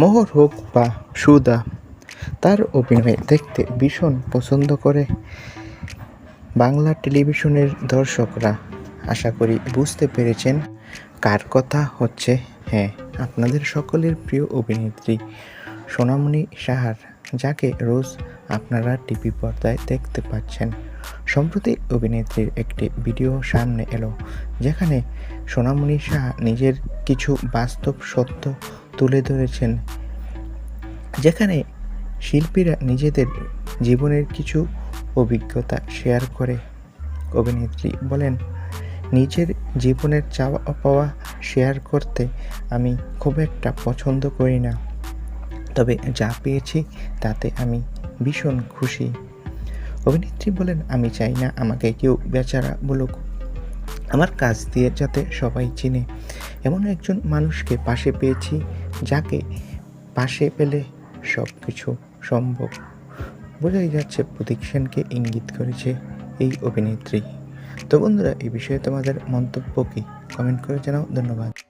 মোহর হোক বা সুদা, তার অভিনয় দেখতে ভীষণ পছন্দ করে বাংলা টেলিভিশনের দর্শকরা। আশা করি বুঝতে পেরেছেন কার কথা হচ্ছে। হ্যাঁ আপনাদের সকলের প্রিয় অভিনেত্রী সোনামণি সাহার, যাকে রোজ আপনারা টিভি পর্দায় দেখতে পাচ্ছেন। সম্প্রতি অভিনেত্রীর একটি ভিডিও সামনে এলো, যেখানে সোনামণি সাহা নিজের কিছু বাস্তব সত্য তুলে ধরেছেন। যেখানে শিল্পীরা নিজেদের জীবনের কিছু অভিজ্ঞতা শেয়ার করে। অভিনেত্রী বলেন, নিজের জীবনের চাওয়া পাওয়া শেয়ার করতে আমি খুব একটা পছন্দ করি না। তবে যা পেয়েছি তাতে আমি ভীষণ খুশি। অভিনেত্রী বলেন, আমি চাই না আমাকে কেউ বেচারা বলুক আমার কাজ দিয়ে যাতে সবাই চিনে, এমন একজন মানুষকে পাশে পেয়েছি যাকে পাশে পেলে সব কিছু সম্ভব। বোঝাই যাচ্ছে প্রতীক সেনকে ইঙ্গিত করেছে এই অভিনেত্রী। তো বন্ধুরা এই বিষয়ে তোমাদের মন্তব্য কি? কমেন্ট করে জানাও। ধন্যবাদ।